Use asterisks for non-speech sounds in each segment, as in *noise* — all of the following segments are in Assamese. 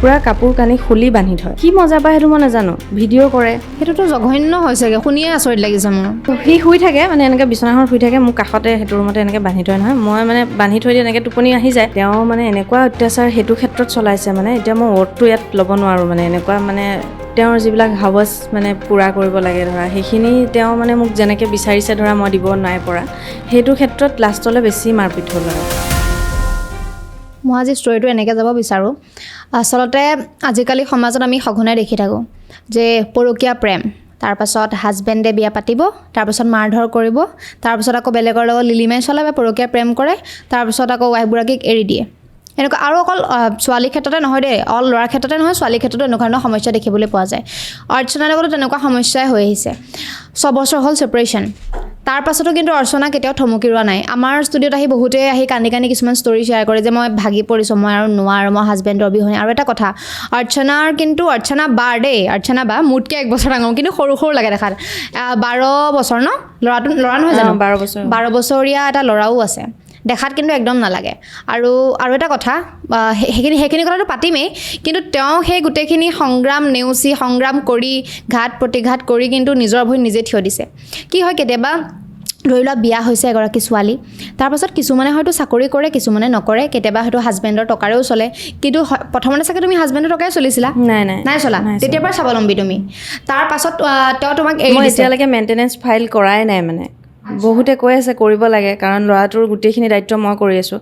পূৰা কাপোৰ কানি খুলি বান্ধি থয়। কি মজা পায় সেইটো মই নাজানো। ভিডিঅ' কৰে। সেইটোতো জঘন্য হৈছেগে শুনিয়ে আচৰিত লাগিছে মোৰ। সি শুই থাকে মানে এনেকৈ বিচনাখনত শুই থাকে মোৰ কাষতে সেইটো ৰুমতে এনেকৈ বান্ধি থয় নহয়। মই মানে বান্ধি থৈ দিয়ে এনেকৈ টোপনি আহি যায়। তেওঁ মানে এনেকুৱা অত্যাচাৰ সেইটো ক্ষেত্ৰত চলাইছে মানে। এতিয়া মই ৱৰ্ডটো ইয়াত ল'ব নোৱাৰোঁ মানে। এনেকুৱা মানে তেওঁৰ যিবিলাক হাৱচ মানে পূৰা কৰিব লাগে ধৰা সেইখিনি তেওঁ মানে মোক যেনেকৈ বিচাৰিছে ধৰা মই দিব নাই পৰা। সেইটো ক্ষেত্ৰত লাষ্টলৈ বেছি মাৰপিট হ'ল আৰু। মই আজি ষ্টৰিটো এনেকৈ যাব বিচাৰোঁ। আচলতে আজিকালি সমাজত আমি সঘনাই দেখি থাকোঁ যে পৰকীয়া প্ৰেম তাৰপাছত হাজবেণ্ডে বিয়া পাতিব তাৰপাছত মাৰ ধৰ কৰিব তাৰপাছত আকৌ বেলেগৰ লগত লিলিমাই চলাই বা পৰকীয়া প্ৰেম কৰে তাৰপিছত আকৌ ৱাইফগৰাকীক এৰি দিয়ে। এনেকুৱা আৰু অকল ছোৱালীৰ ক্ষেত্ৰতে নহয় দেই অল ল'ৰাৰ ক্ষেত্ৰতে নহয় ছোৱালীৰ ক্ষেত্ৰতো এনেকুৱা ধৰণৰ সমস্যা দেখিবলৈ পোৱা যায়। অৰ্চনাৰ লগতো তেনেকুৱা সমস্যাই হৈ আহিছে। ছবছৰ হ'ল ছেপাৰেশ্যন তাৰ পাছতো কিন্তু অৰ্চনা কেতিয়াও থমকি ৰোৱা নাই। আমাৰ ষ্টুডিঅ'ত আহি বহুতে আহি কান্দি কান্দি কিছুমান ষ্টৰি শ্বেয়াৰ কৰে যে মই ভাগি পৰিছোঁ মই আৰু নোৱাৰোঁ মই হাজবেণ্ডৰ অবিহনে। আৰু এটা কথা অৰ্চনাৰ কিন্তু অৰ্চনা বাৰ দেই অৰ্চনা বা মোতকৈ এক বছৰ ডাঙৰ কিন্তু সৰু সৰু লাগে দেখাত। বাৰ বছৰ ন? ল'ৰাটো ল'ৰা নহয় জানো? বাৰ বছৰ। বাৰ বছৰীয়া এটা ল'ৰাও আছে। দেখাত কিন্তু একদম নালাগে। আৰু আৰু এটা কথা সেইখিনি সেইখিনি কথাটো পাতিমেই কিন্তু তেওঁ সেই গোটেইখিনি সংগ্ৰাম নেওচি সংগ্ৰাম কৰি ঘাত প্ৰতিঘাত কৰি কিন্তু নিজৰ ভৰিত নিজে থিয় দিছে। কি হয় কেতিয়াবা ধৰি লোৱা বিয়া হৈছে এগৰাকী ছোৱালী তাৰপাছত কিছুমানে হয়তো চাকৰি কৰে কিছুমানে নকৰে কেতিয়াবা হয়তো হাজবেণ্ডৰ টকাৰেও চলে কিন্তু প্ৰথমতে চাগে তুমি হাজবেণ্ডৰ টকাৰে চলিছিলা? নাই নাই। নাই চলা? তেতিয়াৰ পৰা স্বাৱলম্বী তুমি। তাৰ পাছত আহ, তেওঁ তোমাক এতিয়ালৈকে মেইনটেনেঞ্চ ফাইল কৰাই নাই মানে। বহুতে কৈ আছে কৰিব লাগে কাৰণ ল'ৰাটোৰ গোটেইখিনি দায়িত্ব মই কৰি আছোঁ।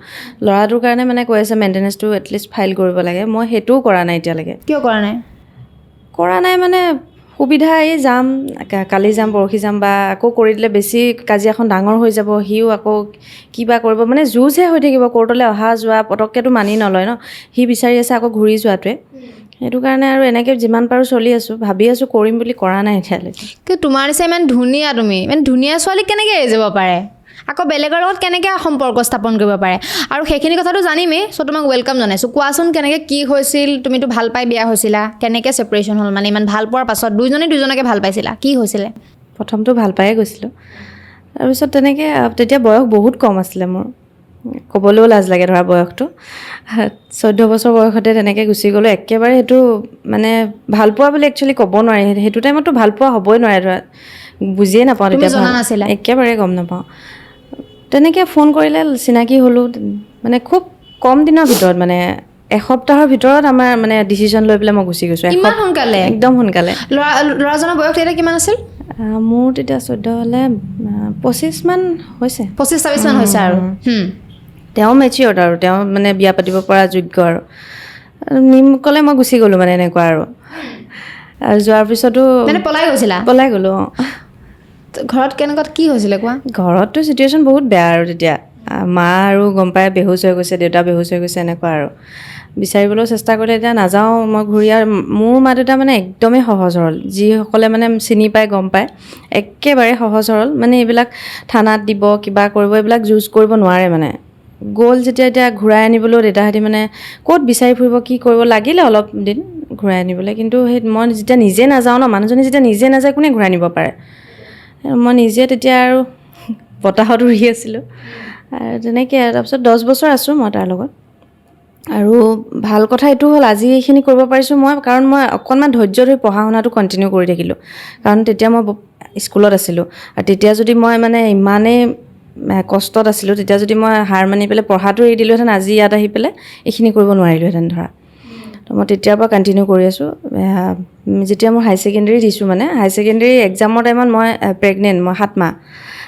ল'ৰাটোৰ কাৰণে মানে কৈ আছে মেইনটেনেঞ্চটো এটলিষ্ট ফাইল কৰিব লাগে। মই সেইটোও কৰা নাই এতিয়ালৈকে। কিয় কৰা নাই? কৰা নাই মানে সুবিধা এই যাম কালি যাম পৰহি যাম বা আকৌ কৰি দিলে বেছি কাজিয়াখন ডাঙৰ হৈ যাব সিও আকৌ কিবা কৰিব মানে যুঁজহে হৈ থাকিব কোৰ্টলৈ অহা যোৱা পটককেতো মানি নলয় ন। সি বিচাৰি আছে আকৌ ঘূৰি যোৱাটোৱে। সেইটো কাৰণে আৰু এনেকৈ যিমান পাৰোঁ চলি আছোঁ ভাবি আছোঁ কৰিম বুলি কৰা নাই এতিয়ালৈকে। কিন্তু তোমাৰ নিচিনা ইমান ধুনীয়া তুমি ইমান ধুনীয়া ছোৱালীক কেনেকৈ এৰি যাব পাৰে? আকৌ বেলেগৰ লগত কেনেকৈ সম্পৰ্ক স্থাপন কৰিব পাৰে? আৰু সেইখিনি কথাটো জানিমেই চ' তোমাক ৱেলকাম জনাইছোঁ। কোৱাচোন কেনেকৈ কি হৈছিল তুমিতো ভাল পাই বিয়া হৈছিলা কেনেকৈ ছেপাৰেশ্যন হ'ল মানে ইমান ভাল পোৱাৰ পাছত দুইজনে দুইজনকে ভাল পাইছিলা কি হৈছিলে? প্ৰথমটো ভাল পায়ে গৈছিলোঁ। তাৰপিছত তেনেকৈ তেতিয়া বয়স বহুত কম আছিলে মোৰ। ক'বলৈও লাজ লাগে ধৰা বয়সটো। চৈধ্য বছৰ বয়সতে তেনেকৈ গুচি গ'লোঁ। একেবাৰে সেইটো মানে ভাল পোৱা বুলি একচুৱেলি ক'ব নোৱাৰি। সেইটো টাইমততো ভাল পোৱা হ'বই নোৱাৰে ধৰা। বুজিয়ে নাপাওঁ তেতিয়া? একেবাৰে গম নাপাওঁ। তেনেকৈ ফোন কৰিলে চিনাকি হ'লোঁ। মানে খুব কম দিনৰ ভিতৰত মানে এসপ্তাহৰ ভিতৰত আমাৰ মানে ডিচিশ্যন লৈ পেলাই মই গুচি গৈছোঁ। ইমান সোনকালে? একদম সোনকালে। ল'ৰা ল'ৰাজনৰ বয়স তেতিয়া কিমান আছিল? মোৰ তেতিয়া চৈধ্য হ'লে পঁচিছমান হৈছে। পঁচিছ ছাব্বিছমান হৈছে আৰু। তেওঁ মেচিয়ৰ্ড আৰু তেওঁ মানে বিয়া পাতিব পৰা যোগ্য আৰু। নিম ক'লে মই গুচি গ'লোঁ মানে এনেকুৱা আৰু। আৰু যোৱাৰ পিছতো পলাই গৈছিলা? পলাই গ'লোঁ অঁ। ঘৰত কেনেকুৱা কি হৈছিলে কোৱা? ঘৰততো চিটুৱেশ্যন বহুত বেয়া আৰু তেতিয়া। মা আৰু গম পাই বেহুচ হৈ গৈছে দেউতা বেহুচ হৈ গৈছে এনেকুৱা আৰু। বিচাৰিবলৈও চেষ্টা কৰিলে এতিয়া নাযাওঁ মই ঘূৰি আৰু মোৰ মা দেউতা মানে একদমেই সহজ সৰল। যিসকলে মানে চিনি পায় গম পায় একেবাৰে সহজ সৰল। মানে এইবিলাক থানাত দিব কিবা কৰিব এইবিলাক যুঁজ কৰিব নোৱাৰে মানে। গ'ল যেতিয়া এতিয়া ঘূৰাই আনিবলৈও দেউতাহঁতি মানে ক'ত বিচাৰি ফুৰিব কি কৰিব লাগিলে অলপ দিন ঘূৰাই আনিবলৈ। কিন্তু সেই মই যেতিয়া নিজে নাযাওঁ ন মানুহজনী যেতিয়া নিজে নাযায় কোনে ঘূৰাই নিব পাৰে? মই নিজে তেতিয়া আৰু বতাহত উৰি আছিলোঁ। আৰু তেনেকৈ তাৰপিছত দহ বছৰ আছোঁ মই তাৰ লগত। আৰু ভাল কথা এইটো হ'ল আজি এইখিনি কৰিব পাৰিছোঁ মই কাৰণ মই অকণমান ধৈৰ্য ধৰি পঢ়া শুনাটো কণ্টিনিউ কৰি থাকিলোঁ। কাৰণ তেতিয়া মই স্কুলত আছিলোঁ। আৰু তেতিয়া যদি মই মানে ইমানেই কষ্টত আছিলোঁ তেতিয়া যদি মই হাৰ মানি পেলাই পঢ়াটো এৰি দিলোঁহেঁতেন আজি ইয়াত আহি পেলাই এইখিনি কৰিব নোৱাৰিলোঁহেঁতেন ধৰা। তো মই তেতিয়াৰ পৰা কণ্টিনিউ কৰি আছোঁ। যেতিয়া মই হাই ছেকেণ্ডেৰী দিছোঁ মানে হাই ছেকেণ্ডেৰী এক্সামৰ টাইমত মই প্ৰেগনেণ্ট মই সাত মাহ।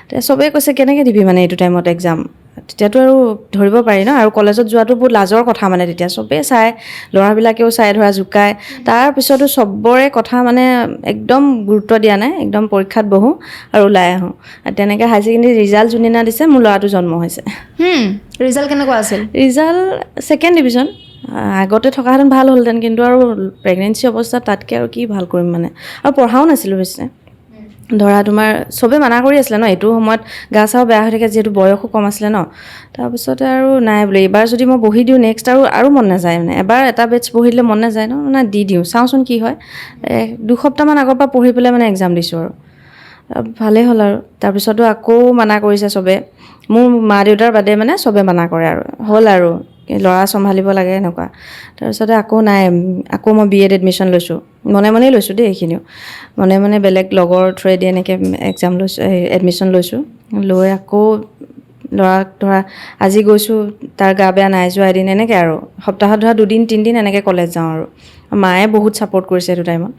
তে চবেই কৈছে কেনেকৈ দিবি মানে এইটো টাইমত এক্সাম তেতিয়াতো আৰু ধৰিব পাৰি ন? আৰু কলেজত যোৱাটো বহুত লাজৰ কথা মানে তেতিয়া। চবেই চায় ল'ৰাবিলাকেও চাই ধৰা জোকায়। তাৰপিছতো চবৰে কথা মানে একদম গুৰুত্ব দিয়া নাই একদম পৰীক্ষাত বহোঁ আৰু ওলাই আহোঁ। তেনেকৈ হাই ছেকেণ্ডেৰী ৰিজাল্ট যোনদিনা দিছে মোৰ ল'ৰাটো জন্ম হৈছে। ৰিজাল্ট কেনেকুৱা আছিল? Result second division. আগতে থকাহেঁতেন ভাল হ'লহেঁতেন কিন্তু আৰু প্ৰেগনেঞ্চি অৱস্থাত তাতকৈ আৰু কি ভাল কৰিম মানে। আৰু পঢ়াও নাছিলোঁ পিছে ধৰা তোমাৰ চবেই মানা কৰি আছিলে ন এইটো সময়ত গা চাও বেয়া হৈ থাকে যিহেতু বয়সো কম আছিলে ন। তাৰপিছতে আৰু নাই বোলে এইবাৰ যদি মই বহি দিওঁ নেক্সট আৰু আৰু মন নাযায় মানে। এবাৰ এটা বেটছ বহি দিলে মন নাযায় ন মানে দি দিওঁ। চাওঁচোন কি হয়। দুসপ্তাহমান আগৰ পৰা পঢ়ি পেলাই মানে এক্সাম দিছোঁ আৰু। ভালেই হ'ল আৰু। তাৰপিছতো আকৌ মানা কৰিছে চবে। মোৰ মা দেউতাৰ বাদে মানে চবে মানা কৰে আৰু। হ'ল আৰু ল'ৰা চম্ভালিব লাগে এনেকুৱা। তাৰপিছতে আকৌ নাই আকৌ মই বি এড এডমিশ্যন লৈছোঁ। মনে মনেই লৈছোঁ দেই এইখিনিও। মনে মনে বেলেগ লগৰ থ্ৰুৱেদি এনেকৈ এক্সাম লৈছোঁ এডমিশ্যন লৈছোঁ। লৈ আকৌ ল'ৰাক ধৰা আজি গৈছোঁ তাৰ গা বেয়া নাই যোৱা এদিন এনেকৈ আৰু। সপ্তাহত ধৰা দুদিন তিনিদিন এনেকৈ কলেজ যাওঁ আৰু। মায়ে বহুত ছাপৰ্ট কৰিছে সেইটো টাইমত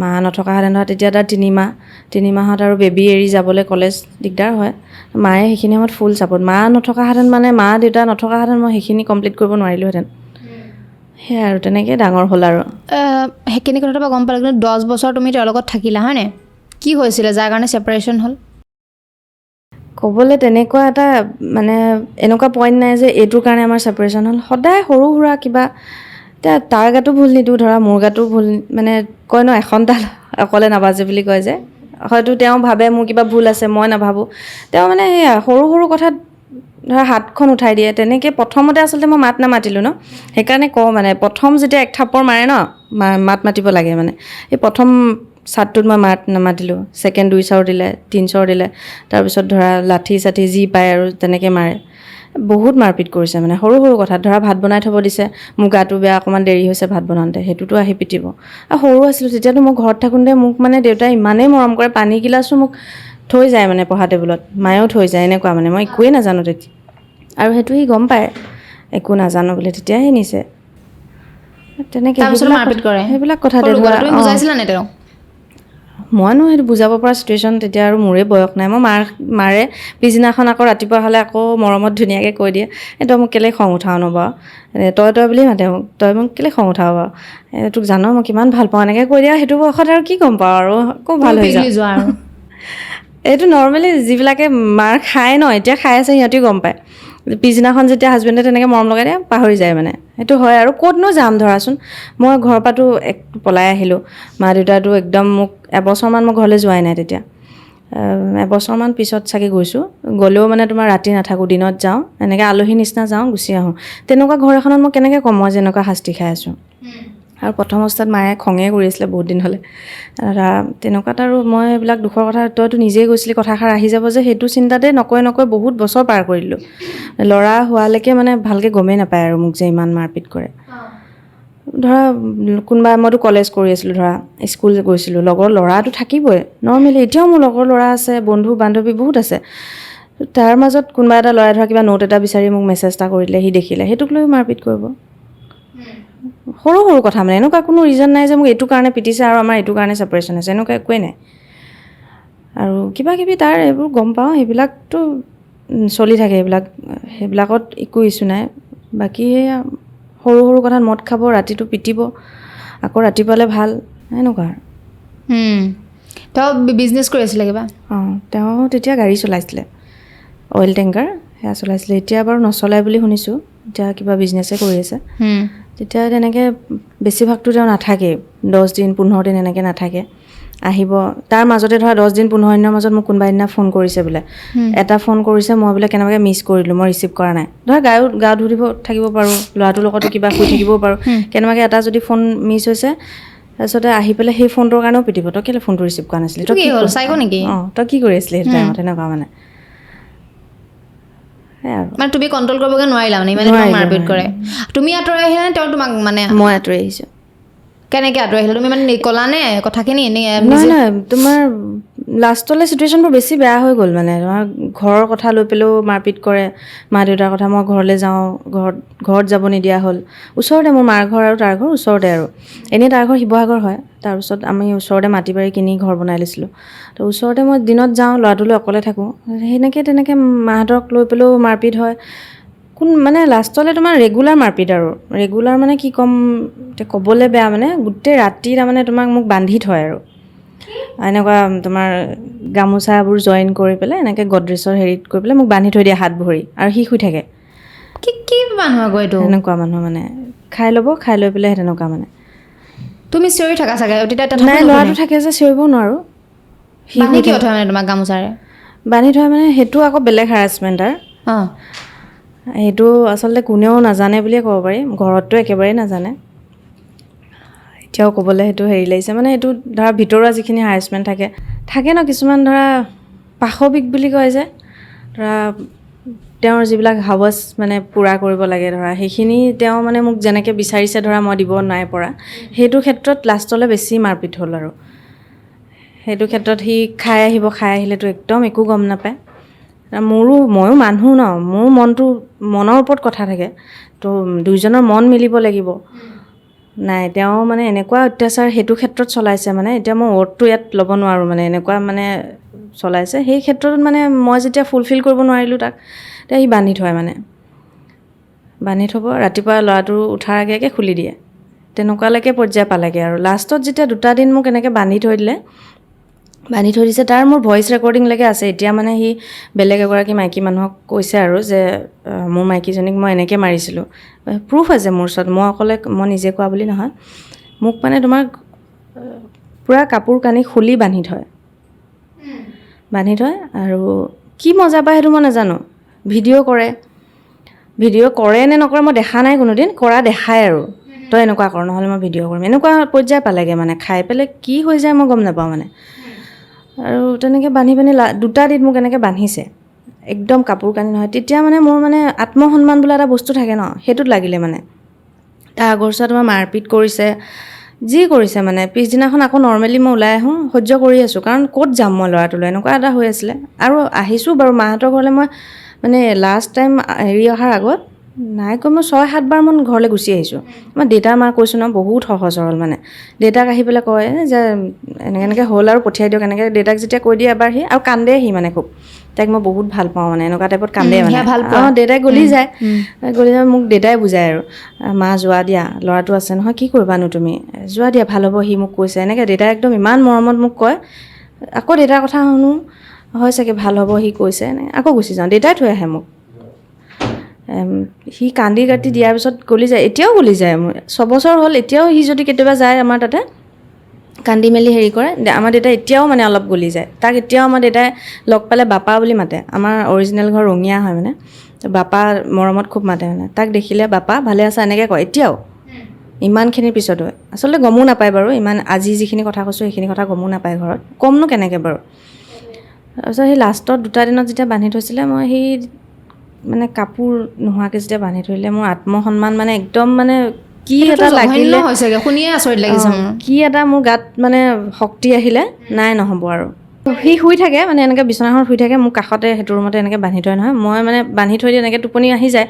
মা নথকাহেঁতেন ধৰা তেতিয়া তাৰ তিনিমাহ তিনিমাহত আৰু বেবী এৰি যাবলৈ কলেজ দিগদাৰ হয়। মায়ে সেইখিনি সময়ত ফুল ছাপৰ্ট মা নথকাহেঁতেন মানে মা দেউতা নথকাহেঁতেন মই সেইখিনি কমপ্লিট কৰিব নোৱাৰিলোহেঁতেন। সেয়াই আৰু তেনেকৈ ডাঙৰ হ'ল আৰু। সেইখিনি কথাটো পৰা গম পালোঁ কিন্তু দহ বছৰ তুমি তেওঁৰ লগত থাকিলা হয়নে? কি হৈছিলে? যাৰ কাৰণে ছেপাৰেশ্যন হ'ল? ক'বলৈ তেনেকুৱা এটা মানে এনেকুৱা পইণ্ট নাই যে এইটোৰ কাৰণে আমাৰ ছেপাৰেশ্যন হ'ল। সদায় সৰু সুৰা কিবা এতিয়া তাৰ গাতো ভুল নিদিওঁ ধৰা মোৰ গাতো ভুল মানে কয় ন এখন তাল অকলে নাবাজে বুলি কয় যে। হয়তো তেওঁ ভাবে মোৰ কিবা ভুল আছে মই নাভাবোঁ। তেওঁ মানে সেয়া সৰু সৰু কথাত ধৰা হাতখন উঠাই দিয়ে তেনেকৈ প্ৰথমতে আচলতে মই মাত নামাতিলোঁ ন। সেইকাৰণে কওঁ মানে প্ৰথম যেতিয়া এক থাপ্পৰ মাৰে ন মাত মাতিব লাগে মানে। এই প্ৰথম চাটটোত মই মাত নামাতিলোঁ ছেকেণ্ড দুই চাউৰ দিলে তিনি চাউৰ দিলে তাৰপিছত ধৰা লাঠি চাঠি যি পায় আৰু তেনেকৈ মাৰে। বহুত মাৰপিট কৰিছে মানে সৰু সৰু কথাত ধৰা ভাত বনাই থ'ব দিছে মোৰ গাটো বেয়া অকণমান দেৰি হৈছে ভাত বনাওঁতে সেইটোতো আহি পিটিব। আৰু সৰু আছিলোঁ তেতিয়াতো মই ঘৰত থাকোঁতে মোক মানে দেউতাই ইমানেই মৰম কৰে পানী গিলাচো মোক থৈ যায় মানে পঢ়া টেবুলত। মায়েও থৈ যায় এনেকুৱা মানে। মই একোৱেই নাজানো তেতিয়া। আৰু সেইটো সি গম পায়। একো নাজানো বুলি তেতিয়াহে নিছে। তেনেকৈ সেইবিলাক মইনো সেইটো বুজাব পৰা চিটুৱেশ্যন তেতিয়া আৰু মোৰে বয়স নাই। মই মাৰ মাৰে। পিছদিনাখন আকৌ ৰাতিপুৱা হ'লে আকৌ মৰমত ধুনীয়াকৈ কৈ দিয়ে এই তই মোক কেলৈ খং উঠাও ন বাৰু এ, তই তই বুলি মাতে মোক। তই মোক কেলৈ খং উঠাও বাৰু? তোক জানো মই কিমান ভাল পাওঁ এনেকৈ কৈ দিয়া। সেইটো বয়সত আৰু কি গম পাওঁ আৰু। আকৌ ভাল হৈ যাওঁ? *laughs* এইটো নৰ্মেলি যিবিলাকে মাৰ খায় ন এতিয়া খাই আছে সিহঁতেও গম পায়। পিছদিনাখন যেতিয়া হাজবেণ্ডে তেনেকৈ মৰম লগাই দিয়ে পাহৰি যায় মানে। সেইটো হয় আৰু ক'তনো যাম ধৰাচোন। মই ঘৰৰ পৰাতো এক পলাই আহিলোঁ। মা দেউতাটো একদম মোক এবছৰমান মই ঘৰলৈ যোৱাই নাই তেতিয়া। এবছৰমান পিছত চাগে গৈছোঁ। গ'লেও মানে তোমাৰ ৰাতি নাথাকোঁ দিনত যাওঁ। এনেকৈ আলহী নিচিনা যাওঁ গুচি আহোঁ। তেনেকুৱা ঘৰ এখনত মই কেনেকৈ ক'ম মই যেনেকুৱা শাস্তি খাই আছোঁ। আৰু প্ৰথম অৱস্থাত মায়ে খঙে কৰি আছিলে বহুত দিন হ'লে। তেনেকুৱাত আৰু মই এইবিলাক দুখৰ কথা তইতো নিজেই গৈছিলি কথাষাৰ আহি যাব যে সেইটো চিন্তাতে নকৈ নকৈ বহুত বছৰ পাৰ কৰি দিলোঁ ল'ৰা হোৱালৈকে মানে ভালকৈ গমেই নাপায় আৰু মোক যে ইমান মাৰপিট কৰে। ধৰা কোনোবা মইতো কলেজ কৰি আছিলোঁ ধৰা স্কুল গৈছিলোঁ লগৰ ল'ৰাটো থাকিবই। নৰ্মেলি এতিয়াও মোৰ লগৰ ল'ৰা আছে বন্ধু বান্ধৱী বহুত আছে। তাৰ মাজত কোনোবা এটা ল'ৰাই ধৰা কিবা নোট এটা বিচাৰি মোক মেছেজ এটা কৰিলে সি দেখিলে সেইটোক লৈ মাৰপিট কৰিব। সৰু সৰু কথা মানে এনেকুৱা কোনো ৰিজন নাই যে মোক এইটো কাৰণে পিটিছে আৰু আমাৰ এইটো কাৰণে ছেপাৰেশ্যন হৈছে এনেকুৱা একোৱেই নাই আৰু কিবা কিবি তাৰ এইবোৰ গম পাওঁ সেইবিলাকতো চলি থাকে সেইবিলাক সেইবিলাকত একো ইছ্যু নাই বাকী সেয়া সৰু সৰু কথাত মদ খাব ৰাতিটো পিটিব আকৌ ৰাতিপুৱালে ভাল এনেকুৱা। তেওঁ বিজনেছ কৰি আছিলে কিবা অঁ তেওঁ তেতিয়া গাড়ী চলাইছিলে অইল টেংকাৰ সেয়া চলাইছিলে এতিয়া বাৰু নচলাই বুলি শুনিছোঁ এতিয়া কিবা বিজনেছে কৰি আছে। তেতিয়া তেনেকৈ বেছিভাগটো তেওঁ নাথাকেই। দহ দিন পোন্ধৰ দিন এনেকৈ নাথাকে। আহিব তাৰ মাজতে ধৰা দহ দিন পোন্ধৰ দিনৰ মাজত মোক কোনোবা দিনা ফোন কৰিছে বোলে। এটা ফোন কৰিছে মই বোলে কেনেবাকৈ মিছ কৰিলোঁ মই ৰিচিভ কৰা নাই। ধৰা গায়ো গা ধুই দিব থাকিব পাৰোঁ ল'ৰাটোৰ লগতো কিবা শুই থাকিবও পাৰোঁ। কেনেবাকৈ এটা যদি ফোন মিছ হৈছে তাৰপিছতে আহি পেলাই সেই ফোনটোৰ কাৰণেও পিটিব। তই কেলৈ ফোনটো ৰিচিভ কৰা নাছিলি? এইটো কি হ'ল? চাইকো নেকি? অঁ তই কি কৰি আছিলি সেইটো টাইমত? এনেকুৱা মানে। মানে তুমি কণ্ট্ৰল কৰিবগৈ নোৱাৰিলা মানে ইমানে মাৰপিট কৰে। তুমি আঁতৰাই আহিলা নে তেওঁ তোমাক মানে মই আঁতৰি আহিছোঁ। কেনেকৈ আঁতৰাই আহিলা? তুমি মানে নি- ক'লা নে? কথাখিনি এনেই তোমাৰ লাষ্টলৈ চিটুৱেশ্যনবোৰ বেছি বেয়া হৈ গ'ল মানে। ঘৰৰ কথা লৈ পেলাইও মাৰপিট কৰে মা দেউতাৰ কথা মই ঘৰলৈ যাওঁ ঘৰত ঘৰত যাব নিদিয়া হ'ল। ওচৰতে মোৰ মাৰ ঘৰ আৰু তাৰ ঘৰ ওচৰতে আৰু। এনেই তাৰ ঘৰ শিৱসাগৰ হয়। তাৰপিছত আমি ওচৰতে মাটি বাৰী কিনি ঘৰ বনাই লৈছিলোঁ। তো ওচৰতে মই দিনত যাওঁ ল'ৰাটোলৈ অকলে থাকোঁ। সেনেকৈ তেনেকৈ মাহঁতক লৈ পেলাইও মাৰপিট হয়। কোন মানে লাষ্টলৈ তোমাৰ ৰেগুলাৰ মাৰপিট আৰু। ৰেগুলাৰ মানে কি ক'ম এতিয়া ক'বলৈ বেয়া মানে গোটেই ৰাতি তাৰমানে তোমাক মোক বান্ধি থয় আৰু। এনেকুৱা তোমাৰ গামোচাবোৰ জইন কৰি পেলাই এনেকৈ গডৰেজৰ হেৰিত কৰি পেলাই মোক বান্ধি থৈ দিয়ে হাত ভৰি আৰু সি শুই থাকে। কি কি মানুহ আকৌ এইটো? সেনেকুৱা মানুহ মানে। খাই ল'ব খাই লৈ পেলাই সেই তেনেকুৱা মানে। তুমি চিঞৰি থাকা চাগে? নাই ল'ৰাটো থাকে যে চিঞৰিব নোৱাৰোঁ। সি বান্ধি কিয়। থয় মানে তোমাক গামোচাৰে? বান্ধি থয় মানে সেইটো আকৌ বেলেগ হাৰাচমেণ্ট তাৰ অঁ। সেইটো আচলতে কোনেও নাজানে বুলিয়ে ক'ব পাৰি। ঘৰততো একেবাৰেই নাজানে। এতিয়াও ক'বলৈ সেইটো হেৰি লাগিছে মানে এইটো ধৰা ভিতৰুৱা যিখিনি হাৰেচমেণ্ট থাকে থাকে ন কিছুমান ধৰা পাশবিক বুলি কয় যে ধৰা তেওঁৰ যিবিলাক হাৱচ মানে পূৰা কৰিব লাগে ধৰা সেইখিনি তেওঁ মানে মোক যেনেকৈ বিচাৰিছে ধৰা মই দিব নাই পৰা সেইটো ক্ষেত্ৰত লাষ্টলৈ বেছি মাৰপিট হ'ল আৰু। সেইটো ক্ষেত্ৰত সি খাই আহিব খাই আহিলেতো একদম একো গম নাপায়। মোৰো ময়ো মানুহ ন মোৰ মনটো মনৰ ওপৰত কথা থাকে তো দুইজনৰ মন মিলিব লাগিব। নাই তেওঁ মানে এনেকুৱা অত্যাচাৰ সেইটো ক্ষেত্ৰত চলাইছে মানে এতিয়া মই ৱৰ্ডটো ইয়াত ল'ব নোৱাৰোঁ মানে এনেকুৱা মানে চলাইছে। সেই ক্ষেত্ৰত মানে মই যেতিয়া ফুলফিল কৰিব নোৱাৰিলোঁ তাক তেতিয়া সি বান্ধি থয় মানে। বান্ধি থ'ব ৰাতিপুৱা ল'ৰাটো উঠাৰ আগে আগে খুলি দিয়ে। তেনেকুৱালৈকে পৰ্যায় পালেগৈ আৰু। লাষ্টত যেতিয়া দুটা দিন মোক এনেকৈ বান্ধি থৈ দিলে বান্ধি থৈ দিছে তাৰ মোৰ ভইচ ৰেকৰ্ডিংলৈকে আছে। এতিয়া মানে সি বেলেগ এগৰাকী মাইকী মানুহক কৈছে আৰু যে মোৰ মাইকীজনীক মই এনেকৈ মাৰিছিলোঁ। প্ৰুফ আছে মোৰ ওচৰত। মই অকলে মই নিজে কোৱা বুলি নহয়। মোক মানে তোমাৰ পূৰা কাপোৰ কানি খুলি বান্ধি থয়। বান্ধি থয় আৰু কি মজা পায় সেইটো মই নাজানো। ভিডিঅ' কৰে। ভিডিঅ' কৰে নে নকৰে মই দেখা নাই কোনোদিন কৰা দেখাই আৰু। তই এনেকুৱা কৰ নহ'লে মই ভিডিঅ' কৰিম। এনেকুৱা পৰ্যায় পালেগৈ মানে খাই পেলাই কি হৈ যায় মই গম নাপাওঁ মানে। আৰু তেনেকৈ বান্ধি বান্ধি লা দুটা দিন মোক এনেকৈ বান্ধিছে। একদম কাপোৰ কানি নহয়। তেতিয়া মানে মোৰ মানে আত্মসন্মান বোলা এটা বস্তু থাকে ন সেইটোত লাগিলে মানে। তাৰ আগৰ ওচৰত তোমাৰ মাৰপিট কৰিছে যি কৰিছে মানে। পিছদিনাখন আকৌ নৰ্মেলি মই ওলাই আহোঁ সহ্য কৰি আছোঁ। কাৰণ ক'ত যাম মই ল'ৰাটোলৈ? এনেকুৱা এটা হৈ আছিলে। আৰু আহিছোঁ বাৰু মাহঁতৰ ঘৰলৈ মই মানে লাষ্ট টাইম হেৰি অহাৰ আগত নাই কমেও মই ছয় সাতবাৰমান ঘৰলৈ গুচি আহিছোঁ। মই দেউতাৰ মাক কৈছোঁ ন বহুত সহজ সৰল মানে। দেউতাক আহি পেলাই কয় যে এনেকৈ এনেকৈ হ'ল আৰু পঠিয়াই দিয়ক। এনেকৈ দেউতাক যেতিয়া কৈ দিয়ে এবাৰ সি আৰু কান্দে সি মানে খুব। তাইক মই বহুত ভাল পাওঁ মানে এনেকুৱা টাইপত কান্দে মানে। অঁ দেউতাই গলি যায়। গলি যায় মোক দেউতাই বুজায় আৰু মা যোৱা দিয়া ল'ৰাটো আছে নহয় কি কৰিবানো তুমি? যোৱা দিয়া ভাল হ'ব সি মোক কৈছে। এনেকৈ দেউতাই একদম ইমান মৰমত মোক কয়। আকৌ দেউতাৰ কথা শুনো হয় চাগে ভাল হ'ব সি কৈছে আকৌ গুচি যাওঁ। দেউতাই থৈ আহে মোক। সি কান্দি কাটি দিয়াৰ পিছত গলি যায় এতিয়াও গলি যায়। মোৰ ছবছৰ হ'ল এতিয়াও সি যদি কেতিয়াবা যায় আমাৰ তাতে কান্দি মেলি হেৰি কৰে আমাৰ দেউতাই এতিয়াও মানে অলপ গলি যায়। তাক এতিয়াও আমাৰ দেউতাই লগ পালে বাপা বুলি মাতে। আমাৰ অৰিজিনেল ঘৰ ৰঙীয়া হয় মানে। বাপা মৰমত খুব মাতে মানে। তাক দেখিলে বাপা ভালে আছা? এনেকৈ কয় এতিয়াও? ইমানখিনিৰ পিছতো। আচলতে গমো নাপায় বাৰু ইমান আজি যিখিনি কথা কৈছোঁ সেইখিনি কথা গমো নাপায় ঘৰত। কমনো কেনেকৈ বাৰু? তাৰপিছত সেই লাষ্টত দুটা দিনত যেতিয়া বান্ধি থৈছিলে মই সেই মানে কাপোৰ নোহোৱাকৈ যেতিয়া বান্ধি থৈলে মোৰ আত্মসন্মান মানে একদম মানে কি এটা লাগিলে শুনিয়ে আচৰিত লাগিছে কি এটা মোৰ গাত মানে শক্তি আহিলে নাই নহ'ব আৰু। সি শুই থাকে মানে এনেকৈ বিচনাখনত শুই থাকে মোৰ কাষতে সেইটো ৰুমতে এনেকৈ বান্ধি থয় নহয়। মই মানে বান্ধি থৈ দি এনেকৈ টোপনি আহি যায়।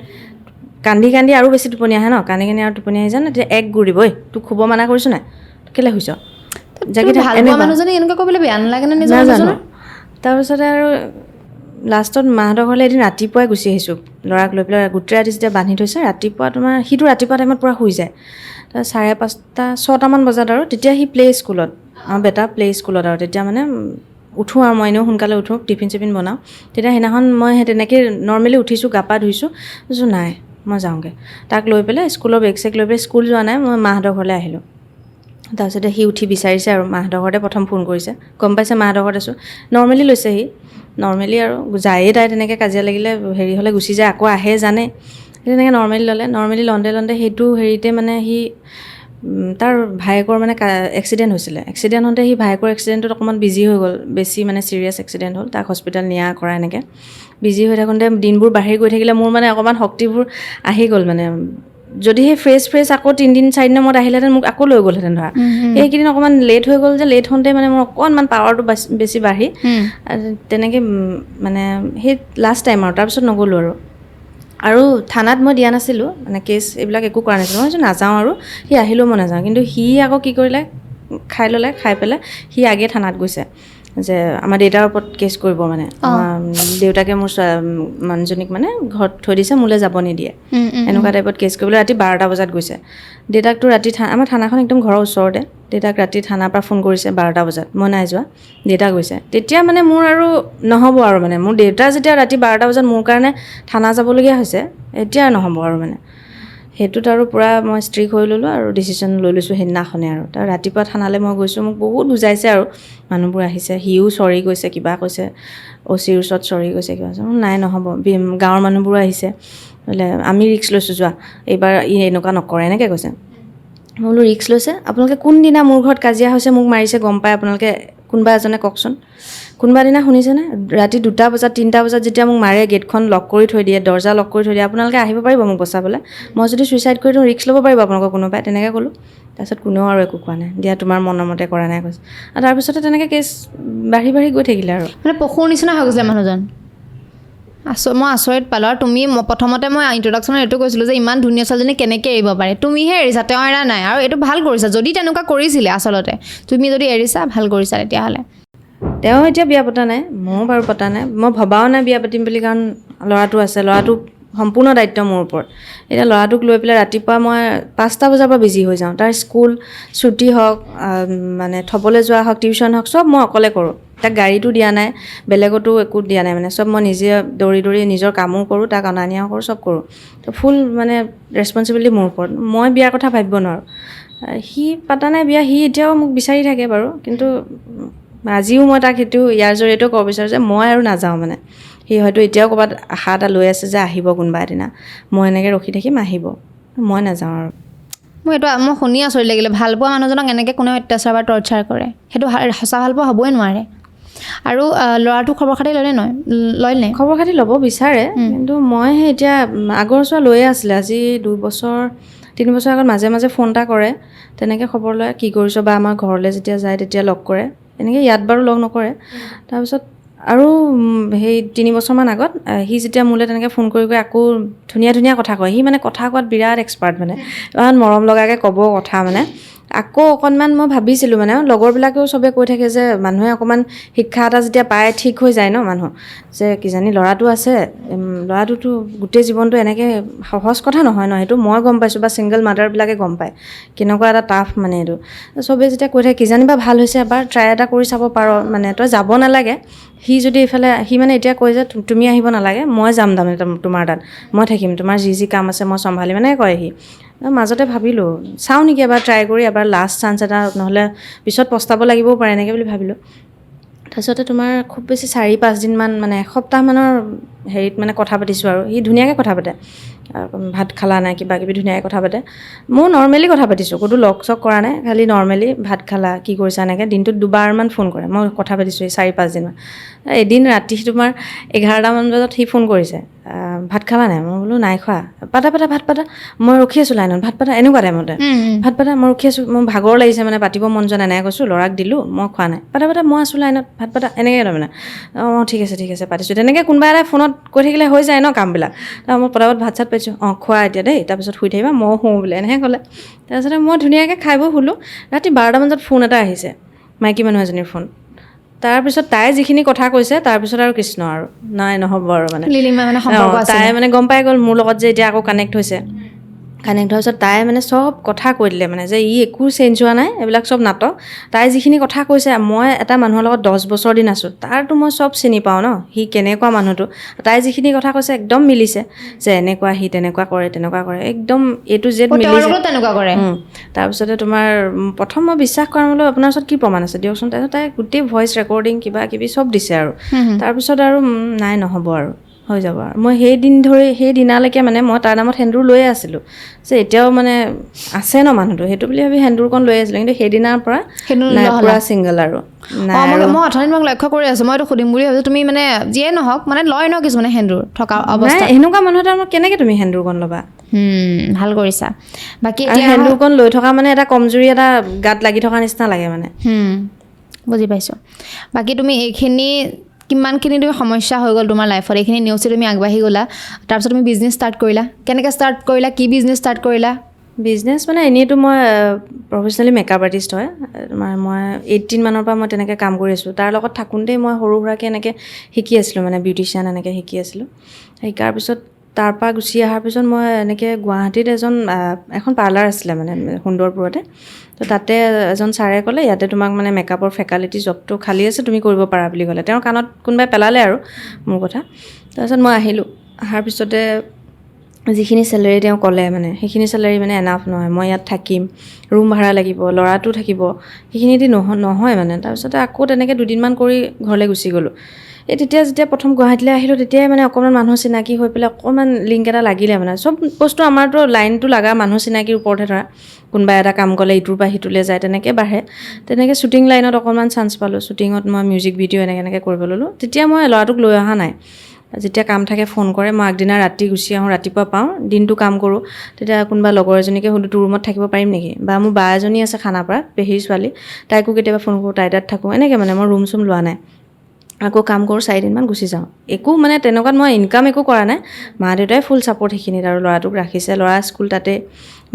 কান্দি কান্দি আৰু বেছি টোপনি আহে ন কান্দি কান্দি আৰু টোপনি আহি যায় ন তেতিয়া এক গুৰ দিব ঐ তোক শুব মানা কৰিছোঁ নাই? কেলৈ শুইছ? জাগি ভাল এনেকুৱা। মানুহজনী এনেকুৱা কৰিবলৈ বেয়া নালাগে নে নাজানো। তাৰপিছতে আৰু লাষ্টত মাহঁতৰ ঘৰলৈ এদিন ৰাতিপুৱাই গুচি আহিছোঁ। ল'ৰাক লৈ পেলাই গোটেই ৰাতি যেতিয়া বান্ধি থৈছে ৰাতিপুৱা তোমাৰ সিটো ৰাতিপুৱা টাইমত পূৰা শুই যায়। তাৰ চাৰে পাঁচটা ছটামান বজাত আৰু তেতিয়া সি প্লে স্কুলত আমাৰ বেটা প্লে স্কুলত আৰু। তেতিয়া মানে উঠোঁ আৰু মই এনেও সোনকালে উঠোঁ টিফিন চিফিন বনাওঁ। তেতিয়া সেইদিনাখন মই সেই তেনেকৈ নৰ্মেলি উঠিছোঁ গা পা ধুইছোঁ কৈছোঁ নাই মই যাওঁগৈ। তাক লৈ পেলাই স্কুলৰ বেগ চেগ লৈ পেলাই স্কুল যোৱা নাই মই মাহঁতৰ ঘৰলৈ আহিলোঁ। তাৰপিছতে সি উঠি বিচাৰিছে আৰু মাহঁতৰ ঘৰতে প্ৰথম ফোন কৰিছে। গম পাইছে মাহঁতৰ ঘৰত আছোঁ। নৰ্মেলি লৈছে সি নৰ্মেলি আৰু যায়েই তাই তেনেকৈ কাজিয়া লাগিলে হেৰি হ'লে গুচি যায় আকৌ আহে জানে। তেনেকৈ নৰ্মেলি ল'লে। নৰ্মেলি লওঁতে লওঁতে সেইটো হেৰিতে মানে সি তাৰ ভায়েকৰ মানে এক্সিডেণ্ট হৈছিলে। এক্সিডেণ্ট হওঁতে সি ভায়েকৰ এক্সিডেণ্টত অকণমান বিজি হৈ গ'ল। বেছি মানে ছিৰিয়াছ এক্সিডেণ্ট হ'ল। তাক হস্পিটেল নিয়া কৰা এনেকৈ। বিজি হৈ থাকোঁতে দিনবোৰ বাঢ়ি গৈ থাকিলে মোৰ মানে অকণমান শক্তিবোৰ আহি গ'ল মানে। যদি সেই ফ্ৰেছ ফ্ৰেছ আকৌ তিনিদিন চাৰিদিনৰ মূৰত আহিলেহেঁতেন মোক আকৌ লৈ গ'লহেঁতেন ধৰা। সেইকেইদিন অকণমান লেট হৈ গ'ল যে লেট হওঁতে মানে মোৰ অকণমান পাৱাৰটো বেছি বাঢ়ি। তেনেকৈ মানে সেই লাষ্ট টাইম আৰু তাৰপিছত নগ'লোঁ আৰু। আৰু থানাত মই দিয়া নাছিলোঁ মানে কেছ এইবিলাক একো কৰা নাছিলোঁ। মই নাযাওঁ আৰু সি আহিলেও মই নাযাওঁ। কিন্তু সি আকৌ কি কৰিলে খাই ল'লে খাই পেলাই সি আগে থানাত গৈছে। যে আমাৰ দেউতাৰ ওপৰত কেছ কৰিব মানে। দেউতাকে মোৰ মানুহজনীক মানে ঘৰত থৈ দিছে মোলৈ যাব নিদিয়ে। এনেকুৱা টাইপত কেছ কৰিবলৈ ৰাতি বাৰটা বজাত গৈছে। দেউতাকতো ৰাতি থা আমাৰ থানাখন একদম ঘৰৰ ওচৰতে। দেউতাক ৰাতি থানাৰ পৰা ফোন কৰিছে বাৰটা বজাত। মই নাই যোৱা। দেউতা গৈছে। তেতিয়া মানে মোৰ আৰু নহ'ব আৰু মানে। মোৰ দেউতা যেতিয়া ৰাতি বাৰটা বজাত মোৰ কাৰণে থানা যাবলগীয়া হৈছে এতিয়া নহ'ব আৰু মানে। সেইটোত আৰু পূৰা মই ষ্ট্ৰিক হৈ ল'লোঁ আৰু ডিচিশ্যন লৈ লৈছোঁ সেইদিনাখনে আৰু। তাৰ ৰাতিপুৱা থানালৈ মই গৈছোঁ মোক বহুত বুজাইছে আৰু। মানুহবোৰ আহিছে সিও চৰি কৈছে কিবা কৈছে অ' চিৰ ওচৰত চৰি কৈছে কিবা কৈছে। নাই নহ'ব। গাঁৱৰ মানুহবোৰো আহিছে। বোলে আমি ৰিক্স লৈছোঁ যোৱা। এইবাৰ ই এনেকুৱা নকৰে এনেকৈ কৈছে। মই বোলো ৰিক্স লৈছে? আপোনালোকে কোনদিনা মোৰ ঘৰত কাজিয়া হৈছে মোক মাৰিছে গম পাই আপোনালোকে কোনোবা এজনে কওকচোন। কোনোবা দিনা শুনিছেনে? ৰাতি দুটা বজাত তিনিটা বজাত যেতিয়া মোক মাৰে গেটখন লক কৰি থৈ দিয়ে দৰ্জা লক কৰি থৈ দিয়ে আপোনালোকে আহিব পাৰিব মোক বচাবলৈ? মই যদি ছুইচাইড কৰি দিওঁ ৰিস্ক ল'ব পাৰিব আপোনালোকৰ কোনোবাই? তেনেকৈ ক'লোঁ। তাৰপিছত কোনেও আৰু একো কোৱা নাই। দিয়া তোমাৰ মনৰ মতে কৰা নাই কৈছে। আৰু তাৰপিছতে তেনেকৈ কেছ বাঢ়ি বাঢ়ি গৈ থাকিলে আৰু। মানে পশুৰ নিচিনা হৈ গৈছিলে মানুহজন? মই আচৰিত পালোঁ। আৰু তুমি প্ৰথমতে মই ইণ্ট্ৰডাকশ্যনত এইটো কৈছিলোঁ যে ইমান ধুনীয়া ছোৱালীজনী কেনেকৈ এৰিব পাৰে। তুমিহে এৰিছা তেওঁ এৰা নাই। আৰু এইটো ভাল কৰিছা। যদি তেনেকুৱা কৰিছিলে আচলতে তুমি যদি এৰিছা ভাল কৰিছা তেতিয়াহ'লে। তেওঁ এতিয়া বিয়া পতা নাই ময়ো বাৰু পতা নাই। মই ভবাও নাই বিয়া পাতিম বুলি কাৰণ ল'ৰাটো আছে। ল'ৰাটো সম্পূৰ্ণ দায়িত্ব মোৰ ওপৰত। এতিয়া ল'ৰাটোক লৈ পেলাই ৰাতিপুৱা মই পাঁচটা বজাৰ পৰা বিজি হৈ যাওঁ। তাৰ স্কুল ছুটি হওক মানে থ'বলৈ যোৱা হওক টিউশ্যন হওক চব মই অকলে কৰোঁ। তাক গাড়ীটো দিয়া নাই বেলেগতো একো দিয়া নাই মানে। চব মই নিজে দৌৰি দৌৰি নিজৰ কামো কৰোঁ তাক অনা নিয়াও কৰোঁ চব কৰোঁ। তো ফুল মানে ৰেচপনচিবিলিটি মোৰ ওপৰত। মই বিয়াৰ কথা ভাবিব নোৱাৰোঁ। সি পাতা নাই বিয়া সি এতিয়াও মোক বিচাৰি থাকে বাৰু। কিন্তু আজিও মই তাক সেইটো ইয়াৰ জৰিয়তেও ক'ব বিচাৰোঁ যে মই আৰু নাযাওঁ মানে। সি হয়তো এতিয়াও ক'ৰবাত আশা এটা লৈ আছে যে আহিব কোনোবা এদিনা। মই এনেকৈ ৰখি থাকিম আহিব। মই নাযাওঁ আৰু। মই এইটো মই শুনি আচৰিত লাগিলে ভাল পোৱা মানুহজনক এনেকৈ কোনেও অত্যাচাৰ বা টৰ্চাৰ কৰে। সেইটো সঁচা ভাল পোৱা হ'বই নোৱাৰে। আৰু ল'ৰাটো খবৰ খাতি ল'লে নহয়? লয় নে? খবৰ খাতি ল'ব বিচাৰে কিন্তু মই সেই এতিয়া আগৰ চোৱা লৈয়ে আছিলে। আজি দুবছৰ তিনি বছৰ আগত মাজে মাজে ফোন এটা কৰে। তেনেকৈ খবৰ লয় কি কৰিছ বা আমাৰ ঘৰলৈ যেতিয়া যায় তেতিয়া লগ কৰে। এনেকৈ ইয়াত বাৰু লগ নকৰে। তাৰপিছত আৰু সেই তিনি বছৰমান আগত সি যেতিয়া মোলৈ তেনেকৈ ফোন কৰি কৰি আকৌ ধুনীয়া ধুনীয়া কথা কয়। সি মানে কথা কোৱাত বিৰাট এক্সপাৰ্ট মানে। ইমান মৰম লগাকৈ ক'ব কথা মানে। আকৌ অকণমান মই ভাবিছিলোঁ মানে লগৰবিলাকেও চবে কৈ থাকে যে মানুহে অকণমান শিক্ষা এটা যেতিয়া পায় ঠিক হৈ যায় ন মানুহ। যে কিজানি ল'ৰাটো আছে ল'ৰাটোতো গোটেই জীৱনটো এনেকৈ সহজ কথা নহয় ন সেইটো মই গম পাইছোঁ বা ছিংগল মাদাৰবিলাকে গম পায়। কেনেকুৱা এটা টাফ মানে এইটো। চবেই যেতিয়া কৈ থাকে কিজানি বা ভাল হৈছে এবাৰ ট্ৰাই এটা কৰি চাব পাৰ মানে তই যাব নালাগে। সি যদি এইফালে সি মানে এতিয়া কয় যে তুমি আহিব নালাগে মই যাম তাৰমানে তোম- তোমাৰ তাত। মই থাকিম তোমাৰ যি যি কাম আছে মই চম্ভালিম মানে কয় সি। মাজতে ভাবিলোঁ চাওঁ নেকি এবাৰ ট্ৰাই কৰি এবাৰ লাষ্ট চান্স এটা নহ'লে পিছত পস্তাব লাগিবও পাৰে এনেকৈ বুলি ভাবিলোঁ। তাৰপিছতে তোমাৰ খুব বেছি চাৰি পাঁচদিনমান মানে এসপ্তাহমানৰ হেৰিত মানে কথা পাতিছোঁ আৰু। সি ধুনীয়াকৈ কথা পাতে। ভাত খালা নাই কিবা কিবি ধুনীয়াকৈ কথা পাতে। ময়ো নৰ্মেলি কথা পাতিছোঁ ক'তো লগ চগ কৰা নাই খালি নৰ্মেলি ভাত খালা কি কৰিছা এনেকৈ দিনটোত দুবাৰমান ফোন কৰে। মই কথা পাতিছোঁ এই চাৰি পাঁচদিনমান এদিন ৰাতি তোমাৰ এঘাৰটামান বজাত সি ফোন কৰিছে ভাত খালা নাই? মই বোলো নাই খোৱা। পাতা পাতা ভাত পাতা। মই ৰখি আছোঁ লাইনত ভাত পাতা। এনেকুৱা টাইমতে। ভাত পাতা মই ৰখি আছোঁ মোৰ ভাগৰ লাগিছে মানে পাতিব মন যোৱা নাই। এনেকৈ কৈছোঁ ল'ৰাক দিলোঁ মই খোৱা নাই। পাতা পাতা মই আছোঁ লাইনত ভাত পাতা। এনেকৈ তাৰমানে অঁ ঠিক আছে ঠিক আছে পাতিছোঁ। তেনেকৈ কোনোবা এটা ফোনত কৈ থাকিলে হৈ যায় ন কামবিলাক। তাৰপৰা মই পটাপট ভাত চাত পাতিছোঁ অঁ খোৱা এতিয়া দেই তাৰপিছত শুই থাকিবা ময়ো শুওঁ বোলে এনেকৈ ক'লে। তাৰপিছতে মই ধুনীয়াকৈ খাই বৈ শুলোঁ। ৰাতি বাৰটা বজাত ফোন এটা আহিছে মাইকী মানুহ এজনীৰ ফোন। তাৰপিছত তাই যিখিনি কথা কৈছে তাৰপিছত আৰু কৃষ্ণ আৰু। নাই নহ'ব আৰু মানে। তাই মানে গম পাই গ'ল মোৰ লগত যে এতিয়া আকৌ কানেক্ট হৈছে। কানেক্ট হোৱাৰ পিছত তাই মানে চব কথা কৈ দিলে মানে যে ই একো চেঞ্জ হোৱা নাই এইবিলাক চব নাটক। তাই যিখিনি কথা কৈছে মই এটা মানুহৰ লগত দহ বছৰ দিন আছোঁ তাৰতো মই চব চিনি পাওঁ ন সি কেনেকুৱা মানুহটো। তাই যিখিনি কথা কৈছে একদম মিলিছে যে এনেকুৱা সি তেনেকুৱা কৰে তেনেকুৱা কৰে একদম এ টু জেড অ, তেওঁৰ মিলিছে তেনেকুৱা কৰে। তাৰপিছতে তোমাৰ প্ৰথম মই বিশ্বাস কৰা মতে আপোনাৰ ওচৰত কি প্ৰমাণ আছে? দিয়কচোন তাৰপিছত তাই গোটেই ভইচ ৰেকৰ্ডিং কিবা কিবি চব দিছে আৰু। তাৰপিছত আৰু নাই নহ'ব আৰু। হৈ যাব আৰু। মই সেই দিন ধৰি সেই দিনালৈকে মানে মই তাৰ নামত সেন্দুৰ লৈয়ে আছিলোঁ। যে এতিয়াও মানে আছে ন মানুহটো সেইটো বুলি ভাবি সেন্দুৰকণ লৈ আছিলোঁ। কিন্তু সেইদিনাৰ পৰা নাই? পূৰা ছিংগল আৰু। মই অথনি তোমাক লক্ষ্য কৰি আছোঁ মই এইটো সুধিম বুলি ভাবিছোঁ তুমি মানে যিয়ে নহওক মানে লয় ন কিছুমানে সেন্দুৰ থকা নাই অৱস্থাত। সেনেকুৱা মানুহ এটা মোক কেনেকৈ তুমি সেন্দুৰকণ ল'বা? ভাল কৰিছা। বাকী সেন্দুৰকণ লৈ থকা মানে এটা কমজুৰি এটা গাত লাগি থকা নিচিনা লাগে মানে। বুজি পাইছোঁ। বাকী তুমি এইখিনি কিমানখিনি তুমি সমস্যা হৈ গ'ল তোমাৰ লাইফত এইখিনি নেওচি তুমি আগবাঢ়ি গ'লা। তাৰপিছত তুমি বিজনেছ ষ্টাৰ্ট কৰিলা। কেনেকৈ ষ্টাৰ্ট কৰিলা? কি বিজনেছ ষ্টাৰ্ট কৰিলা? বিজনেছ মানে এনেইতো মই প্ৰফেচনেলি মেকআপ আৰ্টিষ্ট হয়। তোমাৰ মই এইটিন মানৰ পৰা মই তেনেকৈ কাম কৰি আছোঁ। তাৰ লগত থাকোঁতেই মই সৰু সুৰাকৈ এনেকৈ শিকি আছিলোঁ মানে বিউটিচিয়ান এনেকৈ শিকি আছিলোঁ। শিকাৰ পিছত তাৰ পৰা গুচি অহাৰ পিছত মই এনেকৈ গুৱাহাটীত এজন এখন পাৰ্লাৰ আছিলে মানে সুন্দৰপুৰতে। তো তাতে এজন ছাৰে ক'লে ইয়াতে তোমাক মানে মেকআপৰ ফেকালিটি জবটো খালী আছে তুমি কৰিব পাৰা বুলি ক'লে। তেওঁৰ কাণত কোনোবাই পেলালে আৰু মোৰ কথা। তাৰপিছত মই আহিলোঁ। অহাৰ পিছতে যিখিনি চেলেৰি তেওঁ ক'লে মানে সেইখিনি চেলেৰি মানে এনাফ নহয়। মই ইয়াত থাকিম ৰুম ভাড়া লাগিব ল'ৰাটো থাকিব সেইখিনি দি নহ নহয় মানে। তাৰপিছতে আকৌ তেনেকৈ দুদিনমান কৰি ঘৰলৈ গুচি গ'লোঁ। এই তেতিয়া যেতিয়া প্ৰথম গুৱাহাটীলৈ আহিলোঁ তেতিয়াই মানে অকণমান মানুহ চিনাকি হৈ পেলাই অকণমান লিংক এটা লাগিলে মানে। চব বস্তু আমাৰতো লাইনটো লগা মানুহ চিনাকিৰ ওপৰতহে ধৰা। কোনোবা এটা কাম ক'লে ইটোৰ পৰা সিটোলৈ যায় তেনেকৈ বাঢ়ে। তেনেকৈ শ্বুটিং লাইনত অকণমান চান্স পালোঁ। শ্বুটিঙত মই মিউজিক ভিডিঅ' এনেকৈ এনেকৈ কৰিব ল'লোঁ। তেতিয়া মই ল'ৰাটোক লৈ অহা নাই। যেতিয়া কাম থাকে ফোন কৰে মই আগদিনা ৰাতি গুচি আহোঁ ৰাতিপুৱা পাওঁ দিনটো কাম কৰোঁ। তেতিয়া কোনোবা লগৰ এজনীকে সুধো তোৰ ৰুমত থাকিব পাৰিম নেকি? বা মোৰ বা এজনী আছে খানাপাৰাত পেহীৰ ছোৱালী। তাইকো কেতিয়াবা ফোন কৰোঁ তাই তাত থাকোঁ। এনেকৈ মানে মই ৰুম চুম লোৱা নাই। আকৌ কাম কৰোঁ চাৰিদিনমান গুচি যাওঁ। একো মানে তেনেকুৱাত মই ইনকাম একো কৰা নাই। মা দেউতাই ফুল ছাপৰ্ট সেইখিনিত আৰু ল'ৰাটোক ৰাখিছে। ল'ৰা স্কুল তাতে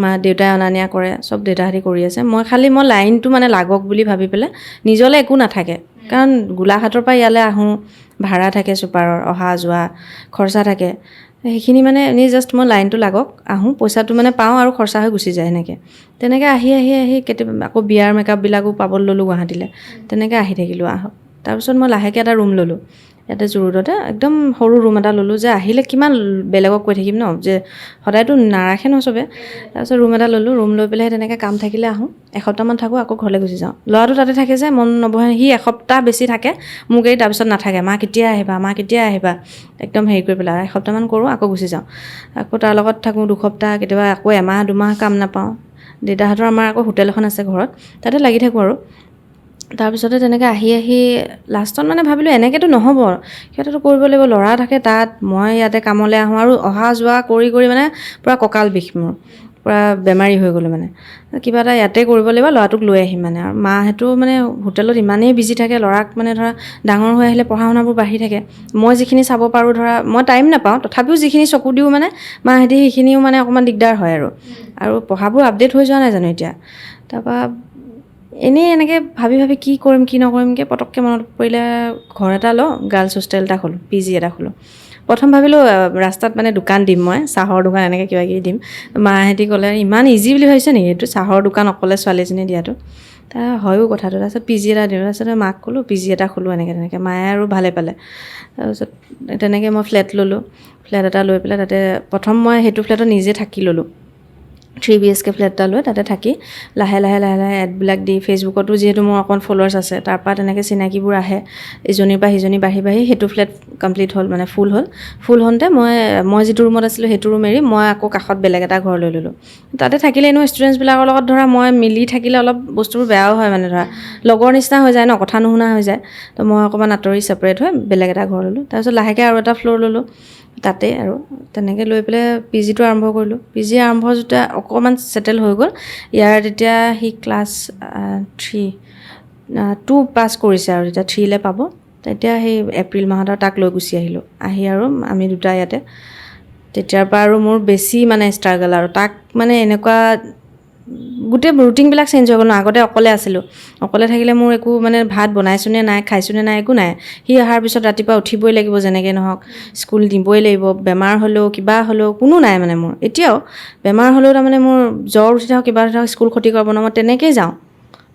মা দেউতাই অনা নিয়া কৰে চব দেউতাহঁতি কৰি আছে। মই খালি মই লাইনটো মানে লাগক বুলি ভাবি পেলাই নিজলৈ একো নাথাকে। কাৰণ গোলাঘাটৰ পৰা ইয়ালৈ আহোঁ ভাড়া থাকে চুপাৰৰ অহা যোৱা খৰচা থাকে। সেইখিনি মানে এনেই জাষ্ট মই লাইনটো লাগক আহোঁ। পইচাটো মানে পাওঁ আৰু খৰচা হৈ গুচি যায় সেনেকৈ। তেনেকৈ আহি আহি আহি কেতিয়াবা আকৌ বিয়াৰ মেকআপবিলাকো পাবলৈ ল'লোঁ গুৱাহাটীলৈ। তেনেকৈ আহি থাকিলোঁ আহক। তাৰপিছত মই লাহেকৈ এটা ৰুম ল'লোঁ। ইয়াতে জুৰুডতে একদম সৰু ৰুম এটা ল'লোঁ যে আহিলে কিমান বেলেগক কৈ থাকিম ন যে সদায়তো নাৰাখে ন চবে। তাৰপিছত ৰুম এটা ল'লোঁ ৰুম লৈ পেলাই তেনেকৈ কাম থাকিলে আহোঁ। এসপ্তাহমান থাকোঁ আকৌ ঘৰলৈ গুচি যাওঁ। ল'ৰাটো তাতে থাকে যে মন নবহে সি এসপ্তাহ বেছি থাকে মোক এই তাৰপিছত নাথাকে। মা কেতিয়া আহিবা মা কেতিয়া আহিবা একদম হেৰি কৰি পেলাই এসপ্তাহমান কৰোঁ আকৌ গুচি যাওঁ। আকৌ তাৰ লগত থাকোঁ দুসপ্তাহ কেতিয়াবা আকৌ এমাহ দুমাহ কাম নাপাওঁ। দেউতাহঁতৰ আমাৰ আকৌ হোটেল এখন আছে ঘৰত তাতে লাগি থাকোঁ আৰু। তাৰপিছতে তেনেকৈ আহি আহি লাষ্টত মানে ভাবিলোঁ এনেকৈতো নহ'ব। সিহঁতেতো কৰিব লাগিব ল'ৰা থাকে তাত মই ইয়াতে কামলৈ আহোঁ আৰু অহা যোৱা কৰি কৰি মানে পূৰা কঁকাল বিষ মোৰ পূৰা বেমাৰী হৈ গ'লোঁ মানে। কিবা এটা ইয়াতে কৰিব লাগিব ল'ৰাটোক লৈ আহিম মানে। আৰু মাহঁতো মানে হোটেলত ইমানেই বিজি থাকে ল'ৰাক মানে ধৰা ডাঙৰ হৈ আহিলে পঢ়া শুনাবোৰ বাঢ়ি থাকে। মই যিখিনি চাব পাৰোঁ ধৰা মই টাইম নাপাওঁ তথাপিও যিখিনি চকু দিওঁ মানে মাহেঁতি সেইখিনিও মানে অকণমান দিগদাৰ হয় আৰু। আৰু পঢ়াবোৰ আপডেট হৈ যোৱা নাই জানো এতিয়া? তাৰপৰা এনেই এনেকৈ ভাবি ভাবি কি কৰিম কি নকৰিমকৈ পটককৈ মনত পৰিলে ঘৰ এটা লওঁ গাৰ্লছ হোষ্টেল এটা খোলোঁ পি জি এটা খোলোঁ। প্ৰথম ভাবিলোঁ ৰাস্তাত মানে দোকান দিম মই চাহৰ দোকান এনেকৈ কিবা কিবি দিম। মাহেঁতি ক'লে ইমান ইজি বুলি ভাবিছে নেকি? এইটো চাহৰ দোকান অকলে ছোৱালীজনীয়ে দিয়াটো। তাৰ হয়ো কথাটো। তাৰপিছত পি জি এটা দিওঁ। তাৰপিছতে মাক ক'লোঁ পি জি এটা খোলোঁ এনেকৈ তেনেকৈ। মায়ে আৰু ভালে পালে। তাৰপিছত তেনেকৈ মই ফ্লেট ল'লোঁ। ফ্লেট এটা লৈ পেলাই তাতে প্ৰথম মই সেইটো ফ্লেটত নিজে থাকি ল'লোঁ। Three B H K flat এটা লৈ তাতে থাকি লাহে লাহে লাহে লাহে এডবিলাক দি ফেচবুকতো যিহেতু মোৰ অকণ ফলোৱাৰ্ছ আছে তাৰপৰা তেনেকৈ চিনাকিবোৰ আহে ইজনীৰ পৰা সিজনী বাঢ়ি বাঢ়ি সেইটো ফ্লেট কমপ্লিট হ'ল মানে ফুল হ'ল। ফুল হওঁতে মই মই যিটো ৰুমত আছিলোঁ সেইটো ৰুম এৰি মই আকৌ কাষত বেলেগ এটা ঘৰ লৈ ল'লোঁ। তাতে থাকিলে এনেও ষ্টুডেণ্টছবিলাকৰ লগত ধৰা মই মিলি থাকিলে অলপ বস্তুবোৰ বেয়াও হয় মানে ধৰা লগৰ নিচিনা হৈ যায় ন কথা নুশুনা হৈ যায়। তো মই অকণমান আঁতৰি ছেপাৰেট হৈ বেলেগ এটা ঘৰ ল'লোঁ। তাৰপিছত লাহেকৈ আৰু এটা ফ্ল'ৰ ল'লোঁ তাতে আৰু তেনেকৈ লৈ পেলাই পি জিটো আৰম্ভ কৰিলোঁ। পি জি আৰম্ভ যেতিয়া অকণমান ছেটেল হৈ গ'ল। ইয়াৰ তেতিয়া সি ক্লাছ থ্ৰী টু পাছ কৰিছে আৰু তেতিয়া থ্ৰীলৈ পাব। তেতিয়া সেই এপ্ৰিল মাহত আৰু তাক লৈ গুচি আহিলোঁ। আহি আৰু আমি দুটা ইয়াতে। তেতিয়াৰ পৰা আৰু মোৰ বেছি মানে ষ্ট্ৰাগল আৰু তাক মানে এনেকুৱা গোটেই ৰুটিনবিলাক চেঞ্জ হৈ গ'ল ন আগতে অকলে আছিলোঁ। অকলে থাকিলে মোৰ একো মানে ভাত বনাইছোঁনে নাই খাইছোঁনে নাই একো নাই। সি অহাৰ পিছত ৰাতিপুৱা উঠিবই লাগিব যেনেকৈ নহওক স্কুল দিবই লাগিব বেমাৰ হ'লেও কিবা হ'লেও কোনো নাই মানে মোৰ। এতিয়াও বেমাৰ হ'লেও তাৰমানে মোৰ জ্বৰ উঠি থাকক কিবা উঠি থাকক স্কুল ক্ষতি কৰিব ন মই তেনেকৈয়ে যাওঁ।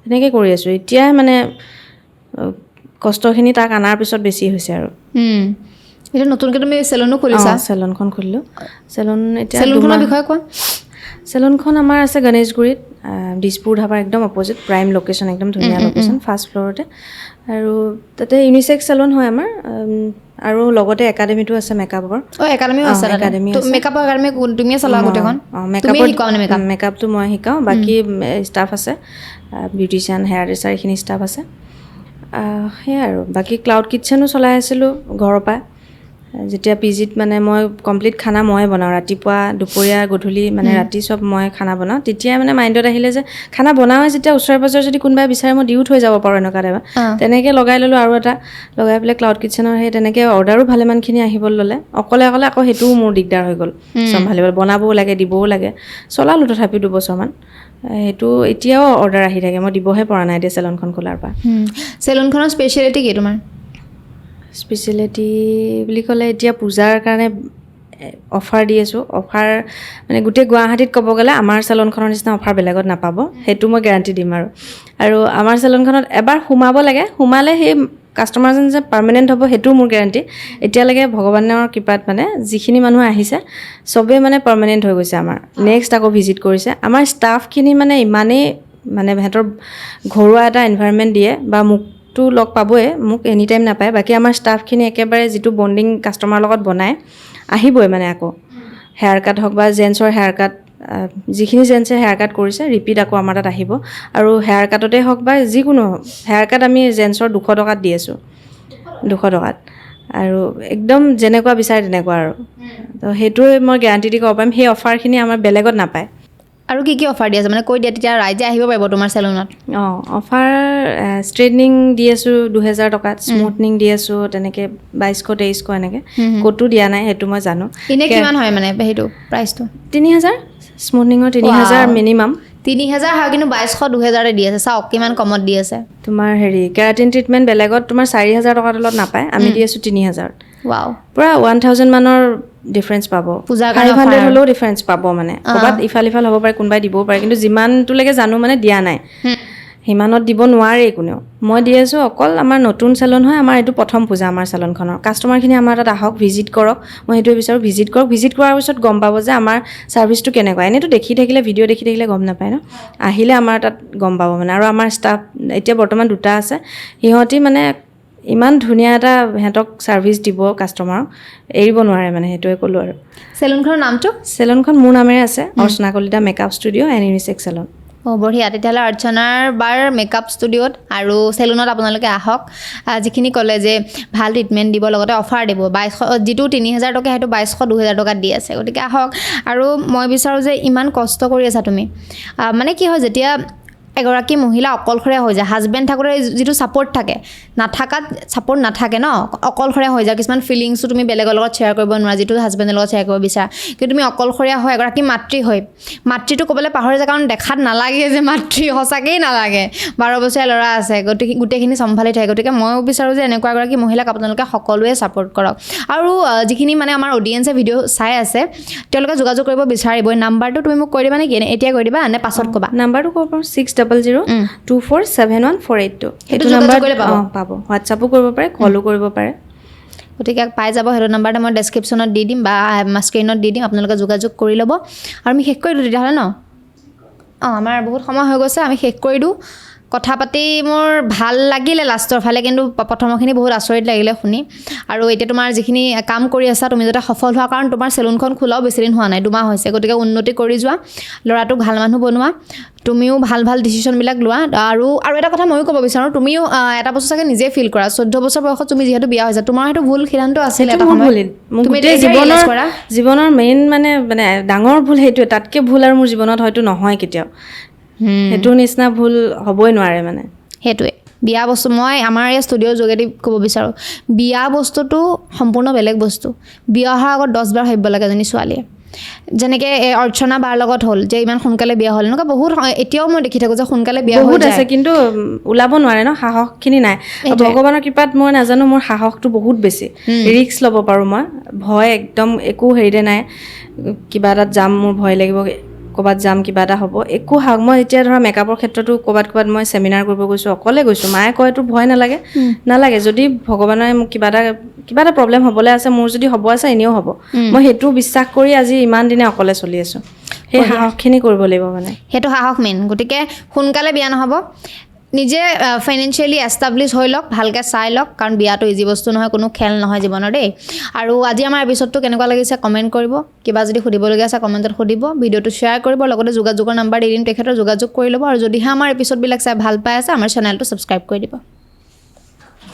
তেনেকৈ কৰি আছোঁ। এতিয়াই মানে কষ্টখিনি তাক অনাৰ পিছত বেছি হৈছে আৰু। এতিয়া নতুনকৈ তুমি চেলুনো খুলিছা? চেলুনখন খুলিলোঁ। চেলুন এতিয়া চেলুনখনৰ বিষয়ে কোৱা? চেলুনখন আমাৰ আছে গণেশগুৰিত দিছপুৰ ধাবাৰ একদম অপজিট প্ৰাইম লোকেশ্যন একদম ধুনীয়া লোকেশ্যন ফাৰ্ষ্ট ফ্ল'ৰতে আৰু তাতে ইউনিচেক্স চেলুন হয় আমাৰ আৰু লগতে একাডেমিটো আছে মেকআপৰ অঁ একাডেমিও অঁ, আছে একাডেমি আছে। মেকআপৰ একাডেমি তুমিয়ে চলা গোটেইখন? অঁ তুমিয়ে মেকআপৰ শিকোৱা মানে মেকআপ মেকআপটো মই শিকাওঁ বাকী ষ্টাফ আছে বিউটিচিয়ান হেয়াৰ ড্ৰেছাৰ এইখিনি ষ্টাফ আছে। সেয়াই আৰু। বাকী ক্লাউড কিটচেনো চলাই আছিলোঁ ঘৰৰ পৰা। যেতিয়া পি জিত মানে মই কমপ্লিট খানা ময়ে বনাওঁ। ৰাতিপুৱা দুপৰীয়া গধূলি মানে ৰাতি চব মই খানা বনাওঁ। তেতিয়াই মানে মাইণ্ডত আহিলে যে খানা বনাওঁৱে যেতিয়া ওচৰে পাজৰে যদি কোনোবাই বিচাৰে মই দিও থৈ যাব পাৰোঁ এনেকুৱা টাইপৰ। অঁ। তেনেকৈ লগাই ল'লোঁ আৰু এটা। লগাই পেলাই ক্লাউড কিটচেনৰ সেই তেনেকৈ অৰ্ডাৰো ভালেমানখিনি আহিবলৈ ল'লে। অকলে অকলে আকৌ সেইটোও মোৰ দিগদাৰ হৈ গ'ল। চম্ভালিবলৈ বনাবও লাগে দিবও লাগে। চলালোঁ তথাপিও দুবছৰমান। সেইটো এতিয়াও অৰ্ডাৰ আহি থাকে। মই দিবহে পৰা নাই এতিয়া চেলনখন খোলাৰ পৰা। চেলুনখনৰ স্পেচিয়েলিটি কি তোমাৰ? স্পেচিয়েলিটি বুলি ক'লে এতিয়া পূজাৰ কাৰণে অফাৰ দি আছোঁ। অফাৰ মানে গোটেই গুৱাহাটীত ক'ব গ'লে আমাৰ চেলনখনৰ নিচিনা অফাৰ বেলেগত নাপাব। সেইটো মই গেৰাণ্টি দিম আৰু। আৰু আমাৰ চেলনখনত এবাৰ সোমাব লাগে। সোমালে সেই কাষ্টমাৰজন যে পাৰ্মানেণ্ট হ'ব, সেইটোও মোৰ গেৰাণ্টি এতিয়ালৈকে ভগৱানৰ কৃপাত মানে যিখিনি মানুহ আহিছে, চবেই মানে পাৰ্মানেণ্ট হৈ গৈছে আমাৰ। নেক্সট আকৌ ভিজিট কৰিছে। আমাৰ ষ্টাফখিনি মানে ইমানেই মানে সিহঁতৰ ঘৰুৱা এটা এনভাইৰনমেণ্ট দিয়ে বা মোক ষ্টাফটো লগ পাবই মোক এনি টাইম নাপায়। বাকী আমাৰ ষ্টাফখিনি একেবাৰে যিটো বণ্ডিং কাষ্টমাৰৰ লগত বনায় আহিবই মানে আকৌ। হেয়াৰ কাট হওক বা জেন্টছৰ হেয়াৰ কাট যিখিনি জেন্টছে হেয়াৰ কাট কৰিছে ৰিপিট আকৌ আমাৰ তাত আহিব। আৰু হেয়াৰ কাটতে হওক বা যিকোনো হেয়াৰ কাট আমি জেন্টছৰ দুশ টকাত দি আছোঁ। দুশ টকাত। আৰু একদম যেনেকুৱা বিচাৰে তেনেকুৱা আৰু। তো সেইটোৱে মই গেৰাণ্টি দি ক'ব পাৰিম সেই অফাৰখিনি আমাৰ বেলেগত নাপায়। আৰু কি কি অফাৰ দি আছে? মানে কৈ দিয়া তেতিয়া ৰাইজে আহিব পাৰিব তোমাৰ চেলুনত অঁ অফাৰ ষ্ট্ৰেটনিং দি আছোঁ দুহেজাৰ টকাত স্মুথনিং দি আছোঁ তেনেকৈ বাইছশ তেইছশ এনেকৈ। ক'তো দিয়া নাই সেইটো মই জানো। এনেই কিমান হয় মানে সেইটো প্ৰাইচটো তিনি হাজাৰ স্মুথনিঙৰ তিনি হাজাৰ. মিনিমাম তিনি হেজাৰ হয় কিন্তু বাইছশ দুহেজাৰে দি আছে। চাওক কিমান কমত দি আছে। তোমাৰ হেৰি কেৰাটিন ট্ৰিটমেণ্ট বেলেগত তোমাৰ চাৰি হাজাৰ টকাৰ তলত নাপায়। আমি দি আছোঁ তিনি হাজাৰত ৱাও পূৰা ওৱান থাউজেণ্ড মানৰ ডিফাৰেঞ্চ পাব। Five hundred. হ'লেও ডিফাৰেঞ্চ পাব মানে। ক'ৰবাত ইফাল সিফাল হ'ব পাৰে কোনোবাই দিবও পাৰে কিন্তু যিমানটোলৈকে জানো মানে দিয়া নাই। সিমানত দিব নোৱাৰেই কোনেও। মই দি আছোঁ অকল আমাৰ নতুন চেলুন হয় আমাৰ এইটো প্ৰথম পূজা আমাৰ চেলুনখনৰ কাষ্টমাৰখিনি আমাৰ তাত আহক ভিজিট কৰক। মই সেইটোৱে বিচাৰোঁ ভিজিট কৰক। ভিজিট কৰাৰ পিছত গম পাব যে আমাৰ ছাৰ্ভিচটো কেনেকুৱা। এনেইতো দেখি থাকিলে ভিডিঅ' দেখি থাকিলে গম নাপায় ন? আহিলে আমাৰ তাত গম পাব মানে। আৰু আমাৰ ষ্টাফ এতিয়া বৰ্তমান দুটা আছে। সিহঁতি মানে ইমান ধুনীয়া এটা সিহঁতক ছাৰ্ভিচ দিব কাষ্টমাৰক এৰিব নোৱাৰে মানে সেইটোৱে ক'লোঁ আৰু। চেলুনখনৰ নামটো? চেলুনখন মোৰ নামেৰে আছে Archana Kalita makeup studio' and unisex salon অঁ বঢ়িয়া তেতিয়াহ'লে অৰ্চনাৰ বাৰ মেকআপ ষ্টুডিঅ'ত আৰু চেলুনত আপোনালোকে আহক। আহ, যিখিনি ক'লে যে ভাল ট্ৰিটমেণ্ট দিব লগতে অফাৰ দিব বাইছশ যিটো তিনি হাজাৰ টকা সেইটো বাইছশ দুহেজাৰ টকাত দি আছে। গতিকে আহক। আৰু মই বিচাৰোঁ যে ইমান কষ্ট কৰি আছা তুমি। মানে কি হয় যেতিয়া এগৰাকী মহিলা অকলশৰীয়া হৈ যায়। হাজবেণ্ড থাকোঁতে যিটো ছাপৰ্ট থাকে নাথাকাত ছাপৰ্ট নাথাকে ন? অকলশৰীয়া হৈ যায়। কিছুমান ফিলিংছো তুমি বেলেগৰ লগত শ্বেয়াৰ কৰিব নোৱাৰা যিটো হাজবেণ্ডৰ লগত শ্বেয়াৰ কৰিব বিচাৰা। কিন্তু তুমি অকলশৰীয়া হৈ এগৰাকী মাতৃ হৈ মাতৃটো ক'বলৈ পাহৰি যায় কাৰণ দেখাত নালাগে যে মাতৃ সঁচাকেই নালাগে। বাৰ বছৰীয়া ল'ৰা আছে গতিকে গোটেইখিনি চম্ভালি থাকে। গতিকে ময়ো বিচাৰোঁ যে এনেকুৱা এগৰাকী মহিলাক আপোনালোকে সকলোৱে ছাপৰ্ট কৰক। আৰু যিখিনি মানে আমাৰ অডিয়েঞ্চে ভিডিঅ' চাই আছে তেওঁলোকে যোগাযোগ কৰিব বিচাৰিবই। নাম্বাৰটো তুমি মোক কৈ দিবা নেকি? এতিয়া কৈ দিবা নে পাছত ক'বা? নাম্বাৰটো ক'ব পাৰোঁ six double zero' two four seven one four eight two সেইটো পাব? অঁ পাব। হোৱাটছআপো কৰিব পাৰে কলো কৰিব পাৰে। গতিকে পাই যাব সেইটো নাম্বাৰটো মই ডেছক্ৰিপশ্যনত দি দিম বা স্ক্ৰীণত দি দিম আপোনালোকে যোগাযোগ কৰি ল'ব। আৰু আমি শেষ কৰি দিওঁ তেতিয়াহ'লে ন? অঁ আমাৰ বহুত সময় হৈ গৈছে আমি শেষ কৰি দিওঁ। কথা পাতি মোৰ ভাল লাগিলে লাষ্টৰ ফালে কিন্তু প্ৰথমৰখিনি বহুত আচৰিত লাগিলে শুনি। আৰু এতিয়া তোমাৰ যিখিনি কাম কৰি আছা তুমি যাতে সফল হোৱা কাৰণ তোমাৰ চেলুনখন খোলাও বেছিদিন হোৱা নাই দুমাহ হৈছে। গতিকে উন্নতি কৰি যোৱা ল'ৰাটোক ভাল মানুহ বনোৱা তুমিও ভাল ভাল ডিচিশ্যনবিলাক লোৱা। আৰু আৰু এটা কথা ময়ো ক'ব বিচাৰোঁ তুমিও এটা বস্তু চাগে নিজে ফিল কৰা। চৈধ্য বছৰ বয়সত তুমি যিহেতু বিয়া হৈছা তোমাৰ সেইটো ভুল সিদ্ধান্ত আছিলে জীৱনৰ মেইন মানে মানে ডাঙৰ ভুল সেইটোৱে। তাতকৈ ভুল আৰু মোৰ জীৱনত হয়তো নহয় কেতিয়াও। সেইটোৰ নিচিনা ভুল হ'বই নোৱাৰে মানে। সেইটোৱে। বিয়া বস্তু মই আমাৰ এই ষ্টুডিঅ'ৰ যোগেদি ক'ব বিচাৰোঁ। বিয়া বস্তুটো সম্পূৰ্ণ বেলেগ বস্তু। বিয়া অহাৰ আগত দহবাৰ ভাবিব লাগে এজনী ছোৱালীয়ে। যেনেকৈ এই অৰ্চনা বাৰ লগত হ'ল যে ইমান সোনকালে বিয়া হ'ল এনেকুৱা বহুত এতিয়াও মই দেখি থাকোঁ যে সোনকালে বিয়া বহুত আছে কিন্তু ওলাব নোৱাৰে ন সাহসখিনি নাই। ভগৱানৰ কৃপাত মই নাজানো মোৰ সাহসটো বহুত বেছি। ৰিস্ক ল'ব পাৰোঁ মই। ভয় একদম একো হেৰিতে নাই। কিবা এটাত যাম মোৰ ভয় লাগিব। ক'ৰবাত যাম কিবা এটা হ'ব। একো সাহস মই এতিয়া ধৰা মেকআপৰ ক্ষেত্ৰতো ক'ৰবাত ক'ৰবাত মই চেমিনাৰ কৰিব গৈছোঁ অকলে গৈছোঁ। মায়ে কয় তোৰ ভয় নালাগে? নালাগে যদি ভগৱানে মোক কিবা এটা কিবা এটা প্ৰব্লেম হ'বলৈ আছে মোৰ যদি হ'ব আছে এনেও হ'ব। মই সেইটো বিশ্বাস কৰি আজি ইমান দিনে অকলে চলি আছোঁ। সেই সাহসখিনি কৰিব লাগিব মানে। সেইটো সাহস মেইন। গতিকে সোনকালে বিয়া নহ'ব। নিজে ফাইনেন্সিয়েলি এষ্টাব্লিছ হৈ লওক, ভালকৈ চাই লওক, কাৰণ বিয়াটো ইজি বস্তু নহয়, কোনো খেল নহয় জীৱনৰ দেই। আৰু আজি আমাৰ এপিছডটো কেনেকুৱা লাগিছে কমেণ্ট কৰিব, কিবা যদি সুধিবলগীয়া আছে কমেণ্টত সুধিব। ভিডিঅ'টো শ্বেয়াৰ কৰিব, লগতে যোগাযোগৰ নাম্বাৰ দি দিম, তেখেতৰ যোগাযোগ কৰি ল'ব। আৰু যদিহে আমাৰ এপিছডবিলাক চাই ভালো পাই আছে, আমাৰ চেনেলটো ছাবস্ক্ৰাইব কৰি দিব।